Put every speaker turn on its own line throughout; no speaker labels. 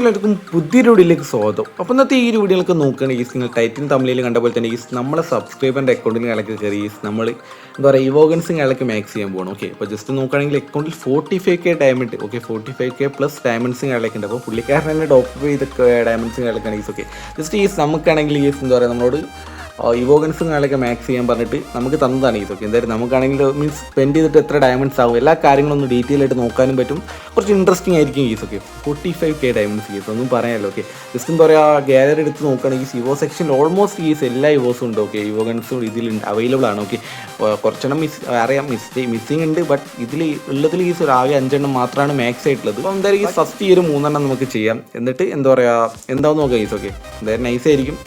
എല്ലാവർക്കും പുതിയൊരു വീഡിയോയിലേക്ക് സ്വാഗതം. അപ്പോൾ ഇന്നത്തെ ഈ വീഡിയോയിലൊക്കെ നോക്കുകയാണെങ്കിൽ ഈസ് നിങ്ങൾ ടൈറ്റിൻ തമിഴിൽ കണ്ട പോലെ തന്നെ ഈസ് നമ്മളെ സബ്സ്ക്രൈബറിന്റെ അക്കൗണ്ടിൽ ഇളക്ക് കയറി ഈസ് നമ്മൾ എന്താ പറയുക ഇവോഗൻസിങ് ഇളക്ക് മാക്സ് ചെയ്യാൻ പോകണം ഓക്കെ അപ്പോൾ ജസ്റ്റ് നോക്കുകയാണെങ്കിൽ അക്കൗണ്ടിൽ forty five K diamond okay forty five K plus ഡയമണ്ട്സും ഉണ്ട്. അപ്പോൾ പുള്ളിക്കാരൻ തന്നെ ചെയ്തൊക്കെ ഡയമണ്ട്സും ഡയമണ്ട്സിങ് ഇളക്കാണ് ഈസ്. ഓക്കെ ജസ്റ്റ് ഈസ് നമുക്കാണെങ്കിൽ ഈസ് എന്താ പറയുക നമ്മളോട് ഇവോഗൻസും കാര്യങ്ങളൊക്കെ മാക്സ് ചെയ്യാൻ പറഞ്ഞിട്ട് നമുക്ക് തന്നതാണ് ഇതൊക്കെ. എന്തായാലും നമുക്കാണെങ്കിൽ മീൻസ് സ്പെൻഡ് ചെയ്തിട്ട് എത്ര ഡയമണ്ട്സ് ആവും എല്ലാ കാര്യങ്ങളും ഒന്ന് ഡീറ്റെയിൽ ആയിട്ട് നോക്കാനും പറ്റും. കുറച്ച് ഇൻട്രസ്റ്റിംഗ് ആയിരിക്കും ഈസ് ഒക്കെ ഫോർട്ടി ഫൈവ് കെ ഡയമണ്ട്സ് ഈസ് ഒന്നും പറയാമല്ലോ ഓക്കെ ജസ്റ്റ് എന്താ പറയുക ഗാലറി എടുത്ത് നോക്കുകയാണെങ്കിൽ ഇവോ സെക്ഷനിൽ ഓൾമോസ്റ്റ് ഈസ് എല്ലാ ഇവോസും ഉണ്ട് ഓക്കെ ഇവോഗൻസും ഇതിലുണ്ട് അവൈലബിൾ ആണ് ഓക്കെ കുറച്ചെണ്ണം മിസ് അറിയാം മിസ് മിസ്സിംഗ് ഉണ്ട് ബട്ട് ഇതിൽ ഉള്ളതിൽ ഈസ് ഒരു ആകെ അഞ്ചെണ്ണം മാത്രമാണ് മാക്സ് ആയിട്ടുള്ളത്. അപ്പോൾ എന്തായാലും ഈ ഫസ്റ്റ് ഈ ഒരു മൂന്നെണ്ണം നമുക്ക് ചെയ്യാം. എന്നിട്ട് എന്താ പറയുക എന്താണെന്ന് നോക്കാം ഈസ് ഓക്കെ എന്തായാലും നൈസ് ആയിരിക്കും.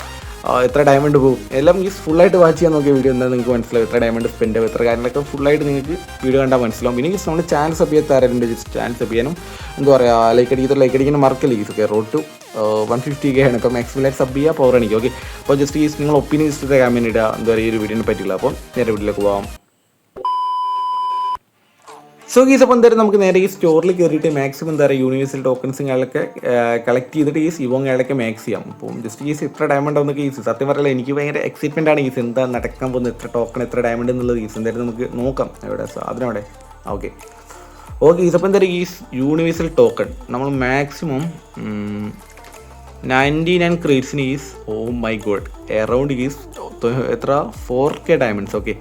എത്ര ഡയമണ്ട് പോകും എല്ലാം ഈ ഫുള്ളായിട്ട് വാച്ച് ചെയ്യാൻ നോക്കിയ വീഡിയോ എന്താ നിങ്ങൾക്ക് മനസ്സിലാവും എത്ര ഡയമണ്ട് സ്പെൻഡ് ആവും? എത്ര കാര്യങ്ങളൊക്കെ ഫുള്ളായിട്ട് നിങ്ങൾക്ക് വീഡിയോ കണ്ടാൽ മനസ്സിലാവും. പിന്നെ നമ്മൾ ചാനൽ സബ് ചെയ്യാൻ തരാറുണ്ട്. ചാനൽ സബ് ചെയ്യാനും എന്താ പറയുക ലൈക്ക് അടിക്കുന്ന ലൈക്ക് അടിക്കുന്ന മറക്കല്ലേ okay road to one fifty K ആണ്. ഇപ്പോൾ മാക്സിമം ലൈക്ക് സബ് ചെയ്യുക പവർ അണിക്കും ഓക്കെ അപ്പോൾ ജസ്റ്റ് ഈ നിങ്ങൾ ഒപ്പീനിയൻസ് കമന്റ് ഇടുക. എന്താ പറയുക ഈ ഒരു വീഡിയോനെ പറ്റില്ല അപ്പോൾ നേരെ വീട്ടിലേക്ക് പോകാം സോ ഗീസ് അപ്പോൾ എന്തായാലും നമുക്ക് നേരെ ഈ സ്റ്റോറിൽ കയറിയിട്ട് മാക്സിമം എന്താ പറയുക യൂണിവേഴ്സൽ ടോക്കൺസും കാര്യങ്ങളൊക്കെ കളക്ട് ചെയ്തിട്ട് ഈ സിവോങ്ങളൊക്കെ മാക്സ് ചെയ്യാം. അപ്പം ജസ്റ്റ് ഈസ് ഇത്ര ഡയമണ്ട് ഒന്നൊക്കെ ഈസ് സത്യം പറയല എനിക്ക് ഭയങ്കര എക്സൈറ്റ്മെന്റ് ആണ് ഈസ് എന്താ നടക്കാൻ പോകുന്നത്? എത്ര ടോക്കൺ എത്ര ഡയമണ്ട് എന്നുള്ളത് ഈസ് എന്തായാലും നമുക്ക് നോക്കാം. അവിടെ. ഓക്കെ ഓക്കെ ഈ സപ്പം എന്തായാലും ഈസ് യൂണിവേഴ്സൽ ടോക്കൺ നമ്മൾ മാക്സിമം നയന്റി നയൻ ക്രീറ്റ്സിന് is oh my god around is എത്ര? ഫോർ കെ ഡയമണ്ട്സ് ഓക്കെ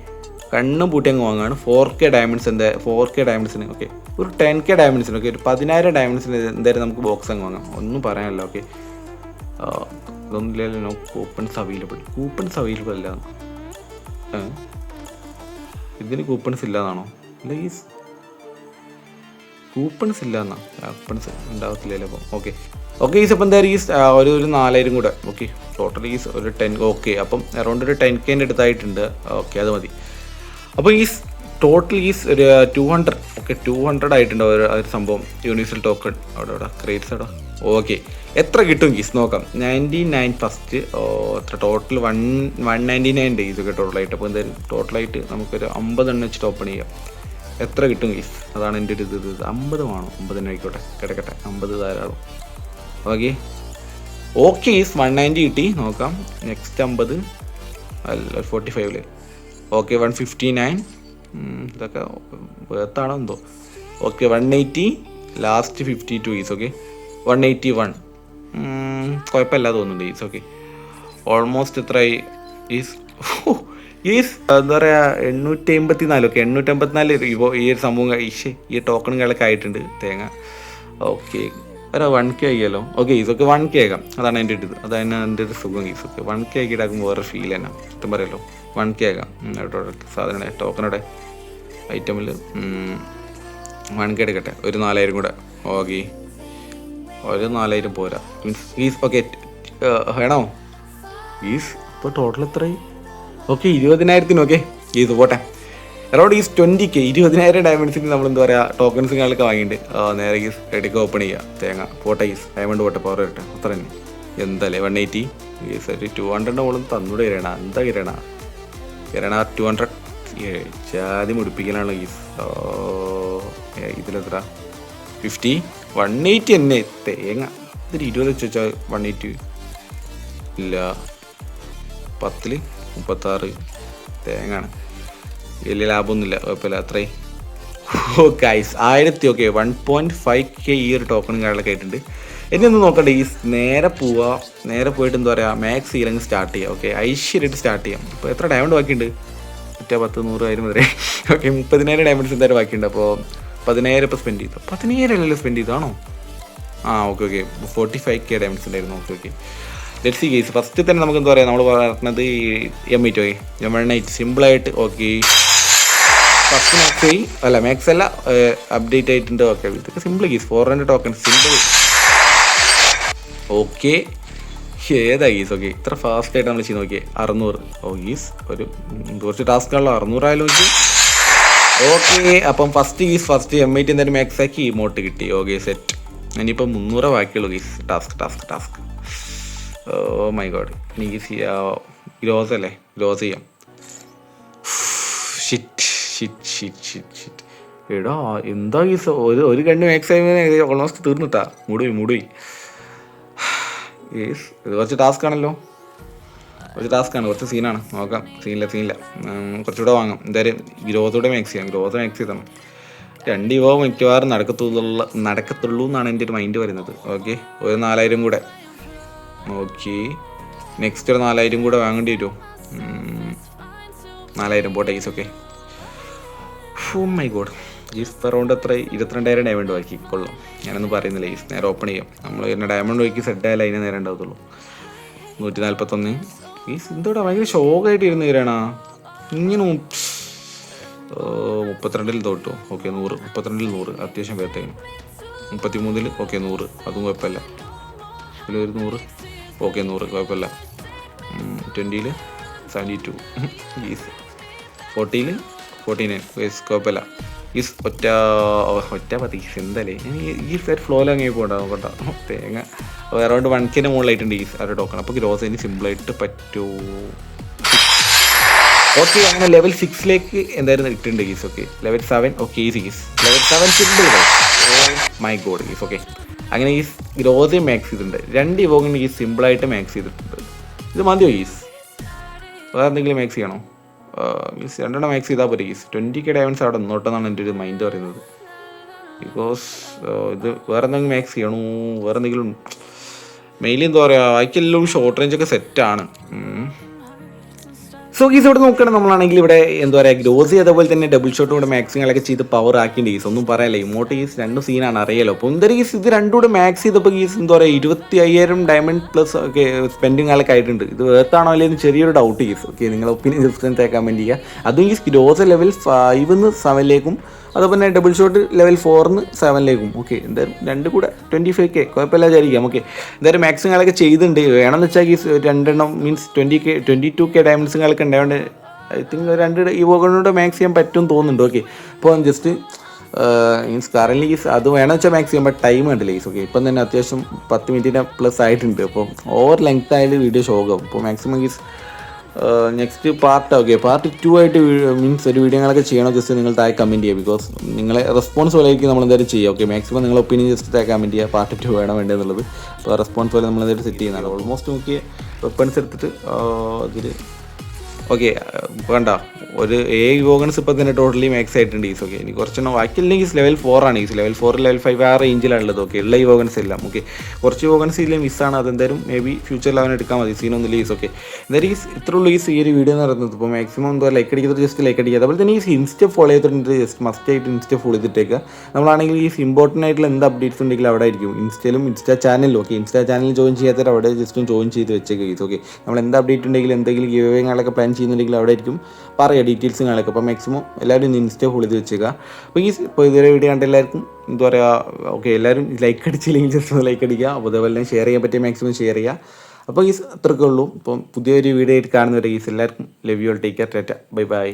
കണ്ണും പൂട്ടി അങ്ങ് വാങ്ങുകയാണ് ഫോർ കെ ഡയമണ്ട്സ് എന്താ ഫോർ കെ ഡയമണ്ട്സിന് ഓക്കെ ഒരു ടെൻ കെ ഡയമണ്ട്സിന് ഓക്കെ ഒരു പതിനായിരം ഡയമണ്ട്സിന് എന്തായാലും നമുക്ക് ബോക്സ് അങ്ങ് വാങ്ങാം. ഒന്നും പറയാനല്ല okay ഇതൊന്നുമില്ലല്ലോ no coupons available coupons available അല്ല? ഇതിന് കൂപ്പൺസ് ഇല്ലാന്നാണോ? പ്ലീസ് കൂപ്പൺസ് ഇല്ല എന്നാ കൂപ്പൺസ് ഉണ്ടാവത്തില്ലല്ലോ അപ്പോൾ ഓക്കെ ഓക്കെ ഈസ് അപ്പം എന്തായാലും ഈസ് ഒരു ഒരു നാലായിരം കൂടെ ഓക്കെ ടോട്ടൽ ഈസ് ഒരു ടെൻ ഓക്കെ അപ്പം അറൗണ്ട് ഒരു ടെൻ കെന്റെ അടുത്തായിട്ടുണ്ട്. ഓക്കെ അത് മതി. അപ്പോൾ ഈ ടോട്ടൽ ഈ two hundred okay two hundred ആയിട്ടുണ്ട് ഒരു സംഭവം. യൂണിവേഴ്സൽ ടോക്കൺ അവിടെ അവിടെ. ക്രേറ്റ്സ് അവിടെ. ഓക്കെ എത്ര കിട്ടും ഗീസ്? നോക്കാം. നയന്റി നയൻ ഫസ്റ്റ് എത്ര? Total one one ninety nine days ഒക്കെ ടോട്ടലായിട്ട് അപ്പോൾ എന്തായാലും ടോട്ടലായിട്ട് നമുക്കൊരു അമ്പത് എണ്ണം വെച്ചിട്ട് ഓപ്പൺ ചെയ്യാം. എത്ര കിട്ടും ഗീസ്? അതാണ് എന്റെ ഒരു ഇത്. അമ്പത് വേണോ. അമ്പത് ആയിക്കോട്ടെ. കിടക്കട്ടെ. അമ്പത് ധാരാളം. Okay okay is one ninety കിട്ടി. നോക്കാം. നെക്സ്റ്റ് അമ്പത്. അല്ല ഫോർട്ടി ഫൈവിൽ ഓക്കെ വൺ ഫിഫ്റ്റി നയൻ ഇതൊക്കെ വേർത്താണോ എന്തോ? Okay one eighty last fifty two is okay one eighty one കുഴപ്പമില്ല തോന്നുന്നുണ്ട് ഈസ് ഓക്കെ ഓൾമോസ്റ്റ് എത്രയായി ഈസ് ഈസ് എന്താ പറയുക എണ്ണൂറ്റി എൺപത്തി ഓക്കെ എണ്ണൂറ്റി എൺപത്തിനാല് ഈ ഒരു സംഭവം ഈ ഈ ടോക്കണുകളൊക്കെ ആയിട്ടുണ്ട് തേങ്ങ. ഓക്കെ ഒരു വൺ കെ ആക്കിയല്ലോ ഓക്കെ ഈസൊക്കെ വൺ കെ ആക്കാം അതാണ് എന്റെ ഇത്. അതാണ് എന്റെ ഒരു സുഖം ഈസൊക്കെ വൺ കെ ആക്കി ഇടാക്കുമ്പോൾ വേറെ ഫീൽ തന്നെ. ഇഷ്ടം പറയല്ലോ. വൺ കെ ആക്കാം സാധനയുടെ ടോക്കണയുടെ ഐറ്റമിൽ വൺ കെ എടുക്കട്ടെ. ഒരു നാലായിരം കൂടെ. ഓക്കെ ഒരു നാലായിരം പോരാ. മീൻസ് ഫീസ് ഓക്കെ വേണോ? ഫീസ് ഇപ്പോൾ ടോട്ടൽ എത്രയായി? ഓക്കെ ഇരുപതിനായിരത്തിന് ഓക്കെ ഈസ് പോട്ടെ. അറൗണ്ട് ഈസ് ട്വന്റി കെ ഇരുപതിനായിരം ഡയമണ്ട്സിന് നമ്മൾ എന്താ പറയുക ടോക്കൺസ് കാര്യങ്ങളൊക്കെ വാങ്ങിയിട്ട് നേരെ ഈസ് റെഡിക്ക് ഓപ്പൺ ചെയ്യുക തേങ്ങ പോട്ടെ ഈസ് ഡയമണ്ട് പോട്ടെ പവർ വരട്ടെ അത്ര തന്നെ. എന്തല്ലേ വൺ എയ്റ്റി ഈസ് ഒരു ടു ഹൺഡ്രഡ് മോളും തന്നൂടെ കിരണ എന്താ കിരണ കിരണ ടു ഹൺഡ്രഡ് ജാതി മുടിപ്പിക്കലാണല്ലോ ഈസ് ഇതിലെത്ര? ഫിഫ്റ്റി വൺ എയ്റ്റി തന്നെ. തേങ്ങ. ഇതൊരു ഇരുപത് വെച്ച് വെച്ചാൽ വൺ എയ്റ്റി ഇല്ല. പത്തിൽ മുപ്പത്താറ്. തേങ്ങാണ്. വലിയ ലാഭമൊന്നുമില്ല കുഴപ്പമില്ല അത്രയും. ഓ ഗൈസ് ആയിരത്തി okay one point five K ഈ ഒരു ടോക്കണും കാര്യങ്ങളൊക്കെ ആയിട്ടുണ്ട്. ഇനി ഒന്ന് നോക്കട്ടെ ഈ നേരെ പോവുക നേരെ പോയിട്ട് എന്താ പറയുക മാക്സ് ചെയ്യലെങ്കിൽ സ്റ്റാർട്ട് ചെയ്യാം ഓക്കെ ഐശ്വര്യമായിട്ട് സ്റ്റാർട്ട് ചെയ്യാം. ഇപ്പോൾ എത്ര ഡയമണ്ട് ബാക്കിയുണ്ട്? മറ്റേ പത്ത് നൂറ് ആയിരം വരെ. ഓക്കെ മുപ്പതിനായിരം ഡയമണ്ട്സ് എന്തായാലും ബാക്കിയുണ്ട്. അപ്പോൾ പതിനായിരം ഇപ്പോൾ സ്പെൻഡ് ചെയ്തു. പതിനായിരം അല്ലല്ലോ സ്പെൻഡ് ചെയ്താണോ ആ okay okay forty five K diamonds ഉണ്ടായിരുന്നു okay okay let see case first തന്നെ നമുക്ക് എന്താ പറയുക നമ്മൾ പറഞ്ഞത് ഈ M eight okay M eight സിമ്പിളായിട്ട് ഓക്കെ ഫസ്റ്റ് മാക്സ് ആയി അല്ല മാക്സ് അല്ല അപ്ഡേറ്റ് ആയിട്ടുണ്ട് ഓക്കെ ഇതൊക്കെ simple case four hundred token simple okay ഏതാ ഗീസ് ഓക്കെ ഇത്ര ഫാസ്റ്റ് ആയിട്ട് നമ്മൾ ചെയ്ത് നോക്കിയേ. അറുന്നൂറ്. ഓ ഗീസ് ഒരു കുറച്ച് ടാസ്കുള്ള അറുന്നൂറായാലും വെച്ച് ഓക്കെ അപ്പം first guys first M I T എന്തായാലും മാക്സ് ആക്കി ഇമോട്ട് കിട്ടി. ഓക്കെ സെറ്റ് ഇനിയിപ്പോൾ മുന്നൂറ് ബാക്കിയുള്ളൂ guys task task task oh my god എനിക്ക് ഗ്രോസ് അല്ലേ? ഗ്രോസ് ചെയ്യാം. Shit shit shit shit shit എടാ എന്താ ഗീസ് ഒരു ഒരു കണ്ണ് മാക്സിമം ഓൾമോസ്റ്റ് തീർന്നിട്ടാ. മുടി മുടി യെസ് ഇത് കുറച്ച് ടാസ്ക് ആണല്ലോ. കുറച്ച് ടാസ്ക് ആണ് കുറച്ച് സീനാണ് നോക്കാം. സീനില്ല സീനില്ല കുറച്ചുകൂടെ വാങ്ങാം. എന്തായാലും ഗ്രോത്തോടെ മാക്സ് ചെയ്യാം. ഗ്രോത്ത് മാക്സ് ചെയ്തണം. രണ്ട് യുവ മിക്കവാറും നടക്കത്തുള്ള നടക്കത്തുള്ളൂ എന്നാണ് എന്റെ ഒരു മൈൻഡ് പറയുന്നത്. ഓക്കെ ഒരു നാലായിരം കൂടെ. ഓക്കെ. നെക്സ്റ്റ് ഒരു നാലായിരം കൂടെ വാങ്ങേണ്ടി വരുമോ നാലായിരം പോട്ടെ is okay. Oh my god. Is around എത്ര? ഇരുപത്തിരണ്ടായിരം ഡയമണ്ട് ബാക്കി കൊള്ളാം. ഞാനൊന്നും പറയുന്നില്ല ഈസ് നേരെ ഓപ്പൺ ചെയ്യാം. നമ്മൾ പിന്നെ ഡയമണ്ട് ബാക്കി സെറ്റ് ആയാലും അതിന് നേരം ഉണ്ടാവത്തുള്ളൂ. നൂറ്റി നാൽപ്പത്തൊന്ന് ഈസ് എന്തോടാ ഭയങ്കര ഷോക്കായിട്ട് ഇരുന്ന് തരാണാ ഇങ്ങനെ മുപ്പത്തിരണ്ടിൽ തോട്ടോ ഓക്കെ നൂറ്. മുപ്പത്തിരണ്ടിൽ നൂറ്. അത്യാവശ്യം വേർത്തേനും മുപ്പത്തി മൂന്നിൽ ഓക്കെ നൂറ്. അതും കുഴപ്പമില്ല. ഇതിലൊരു നൂറ്. ഓക്കെ നൂറ് കുഴപ്പമില്ല. ട്വന്റിയിൽ സെവന്റി ടു ഈസ്. ഫോർട്ടിയിൽ ഫോർട്ടി നയൻ ഈസ് കുഴപ്പമില്ല. ഈസ് ഒറ്റ ഒറ്റ പതി എന്തായാലേ ഈ സെറ്റ് ഫ്ലോയിൽ അങ്ങനെ പോകണ്ട കേട്ടോ തേങ്ങ. അറൗണ്ട് വൺ കെന്റെ മുകളിലായിട്ടുണ്ട് ഈസ് അവരുടെ ടോക്കൺ അപ്പോൾ ഗ്രോസ് അതിന് സിമ്പിളായിട്ട് പറ്റൂ. ഓക്കെ അങ്ങനെ ലെവൽ സിക്സിലേക്ക് എന്തായാലും ഇട്ടുണ്ട് guys okay level seven okay is guys level seven simple my god guys okay അങ്ങനെ ഈ ഗ്രോസെ മാക്സ് ചെയ്തിട്ടുണ്ട്. രണ്ട് ഇവോങ്ങിന് ഈ സിമ്പിളായിട്ട് മാക്സ് ചെയ്തിട്ടുണ്ട്. ഇത് മതിയോ ഈസ് വേറെ എന്തെങ്കിലും മാക്സ് ചെയ്യണോ? മീൻസ് രണ്ടെണ്ണം മാക്സ് ചെയ്താൽ പോരെ ഈസ് ട്വന്റി കെ ഡയമണ്ട്സ് അവിടെ നിന്നോട്ടെന്നാണ് എന്റെ ഒരു മൈൻഡ് പറയുന്നത്. ബിക്കോസ് ഇത് വേറെ എന്തെങ്കിലും മാക്സ് ചെയ്യണോ വേറെ എന്തെങ്കിലും മെയിലി എന്താ പറയുക ബാക്കിയെല്ലാം ഷോർട്ട് റേഞ്ചൊക്കെ സെറ്റാണ് സോ ഗീസ് ഇവിടെ നോക്കുകയാണെങ്കിൽ നമ്മളാണെങ്കിൽ ഇവിടെ എന്താ പറയുക ഗ്രോസി അതേപോലെ തന്നെ ഡബിൾ ഷോട്ട് കൂടെ മാക്സിങ്ങളൊക്കെ ചെയ്ത് പവർ ആക്കിയിട്ട് ഗീസ് ഒന്നും പറയാനില്ല ഇമോട്ട് ഗീസ് രണ്ട് സീനാണ് അറിയാലോ. അപ്പോൾ എന്തായാലും ഗീസ് ഇത് രണ്ടും കൂടെ മാക്സ് ചെയ്തപ്പോൾ ഗീസ് എന്താ പറയുക ഇരുപത്തി അയ്യായിരം ഡയമണ്ട് പ്ലസ് ഒക്കെ സ്പെൻഡിങ് ആളൊക്കെ ആയിട്ടുണ്ട്. ഇത് വേർത്താണോ അല്ലെങ്കിൽ ചെറിയൊരു ഡൗട്ട് ഗീസ് ഓക്കെ നിങ്ങൾ ഒപ്പീനിയൻ ഡിഫറൻസ് വേണ്ടി ചെയ്യുക. അതും ഗീസ് ഗ്രോസ് ലെവൽ ഫൈവ് സെവനിലേക്കും അതുപോലെ തന്നെ ഡബിൾ ഷോട്ട് ലെവൽ ഫോറിന് സെവനിലേക്കും ഓക്കെ എന്തായാലും രണ്ട് കൂടെ ട്വന്റി ഫൈവ് കെ കുഴപ്പമില്ല വിചാരിക്കാം. ഓക്കെ എന്തായാലും മാക്സിമം കാലൊക്കെ ചെയ്തിട്ടുണ്ട്. വേണമെന്ന് വെച്ചാൽ ഈ രണ്ടെണ്ണം means twenty K twenty two K ഡയമണ്ട്സും കാലൊക്കെ ഉണ്ടായതുകൊണ്ട് ഐ തിങ്ക് രണ്ട് വോഗണിലൂടെ മാക്സ് ചെയ്യാൻ പറ്റും തോന്നുന്നുണ്ട്. ഓക്കെ ഇപ്പോൾ ജസ്റ്റ് മീൻസ് കറൻലി അത് വേണമെന്ന് വെച്ചാൽ മാക്സ് ചെയ്യാൻ ടൈം ഉണ്ട് ഈസ് ഓക്കെ ഇപ്പം തന്നെ അത്യാവശ്യം പത്ത് മിനിറ്റിന്റെ പ്ലസ് ആയിട്ടുണ്ട്. അപ്പോൾ ഓവർ ലെങ്ത് ആയാലും വീഡിയോ ഷോക്കാവും അപ്പോൾ maximum is next part okay part two ആയിട്ട് മീൻസ് ഒരു വീഡിയോകളൊക്കെ ചെയ്യണോ. ജസ്റ്റ് നിങ്ങൾ താഴെ കമന്റ് ചെയ്യുക ബിക്കോസ് നിങ്ങളെ റെസ്പോൺസ് പോലെ നമ്മൾ എന്തായാലും ചെയ്യുക. ഓക്കെ മാക്സിമം നിങ്ങൾ ഒപ്പീനിയൻ ജസ്റ്റ് താഴെ കമന്റ് ചെയ്യുക. പാർട്ട് ടു വേണം വേണ്ടതെന്നുള്ളത്. അപ്പോൾ റെസ്പോൺസ് പോലെ നമ്മൾ എന്തായാലും സെറ്റ് ചെയ്യുന്നതാണ്. ഓൾമോസ്റ്റ് നോക്കിയ വെപ്പൺസ് എടുത്തിട്ട് അതിൽ ഓക്കെ വേണ്ട ഒരു ഏ വോഗൻസ് ഇപ്പം തന്നെ ടോട്ടലി മാക്സ് ആയിട്ടുണ്ട് ഈസ് ഓക്കെ ഇനി കുറച്ചെണ്ണം ബാക്കിയില്ലെങ്കിൽ ലെവൽ ഫോർ ആണ് is. Level four level five ആ റേഞ്ചിലാണുള്ളത് ഓക്കെ ഉള്ള ഈ വോഗൻസ് എല്ലാം. ഓക്കെ കുറച്ച് വോഗൻസ് ഇല്ലേ മിസ്സാണ് അതെന്തായാലും മേ ബി ഫ്യൂച്ചറിൽ അവൻ എടുക്കാൻ മതി. സീനൊന്നുമില്ല ഈസ് ഓക്കെ എന്തായാലും ഈ ഇത്ര ഉള്ളൂ ഈ ഒരു വീഡിയോ എന്ന് പറയുന്നത്. ഇപ്പോൾ മാക്സിമം എന്താ ലൈക്ക് അടിക്കുന്നത് ജസ്റ്റ് ലൈക്ക് അടിക്കുക. അതുപോലെ തന്നെ ഈ ഇൻസ്റ്റ ഫോളോ ചെയ്തിട്ടുണ്ട് ജസ്റ്റ് മസ്റ്റ് ആയിട്ട് ഇൻസ്റ്റ ഫോളോ ചെയ്തിട്ടേക്കുക. നമ്മളാണെങ്കിൽ ഈ ഇമ്പോർട്ടന്റ് ആയിട്ടുള്ള എന്ത് അപ്ഡേറ്റ്സ് ഉണ്ടെങ്കിൽ അവിടെ ആയിരിക്കും. ഇൻസ്റ്റയിലും ഇൻസ്റ്റാ ചാനലിലും ഓക്കെ ഇൻസ്റ്റാ ചാനൽ ജോയിൻ ചെയ്യാത്തവർ അവിടെ ജസ്റ്റ് ജോയിൻ ചെയ്ത് വെച്ചേക്കുക ഈസ് ഓക്കെ നമ്മൾ എന്ത് അപ്ഡേറ്റ് ഉണ്ടെങ്കിലും എന്തെങ്കിലും ഗിവേങ്ങളൊക്കെ പ്ലാൻ ചെയ്യുന്നുണ്ടെങ്കിൽ അവിടെ ആയിരിക്കും. പറയുക ഡീറ്റെയിൽസുകളൊക്കെ അപ്പോൾ മാക്സിമം എല്ലാവരും ഇന്ന് ഇൻസ്റ്റ ഫോളോ ചെയ്ത് വെച്ചേക്കുക അപ്പോൾ ഈ ഇപ്പോൾ ഇതുവരെ വീഡിയോ കണ്ട എല്ലാവർക്കും എന്താ പറയുക ഓക്കെ എല്ലാവരും ലൈക്ക് അടിച്ചില്ലെങ്കിൽ ജസ്റ്റ് ഒന്ന് ലൈക്ക് അടിക്കുക അപ്പോൾ അതേപോലെ തന്നെ ഷെയർ ചെയ്യാൻ പറ്റിയ മാക്സിമം ഷെയർ ചെയ്യുക അപ്പോൾ ഈ അത്രയ്ക്കുള്ളൂ ഇപ്പം പുതിയൊരു വീഡിയോ ആയിട്ട് കാണുന്നവരെ ഈസ് എല്ലാവർക്കും love you take care tata bye bye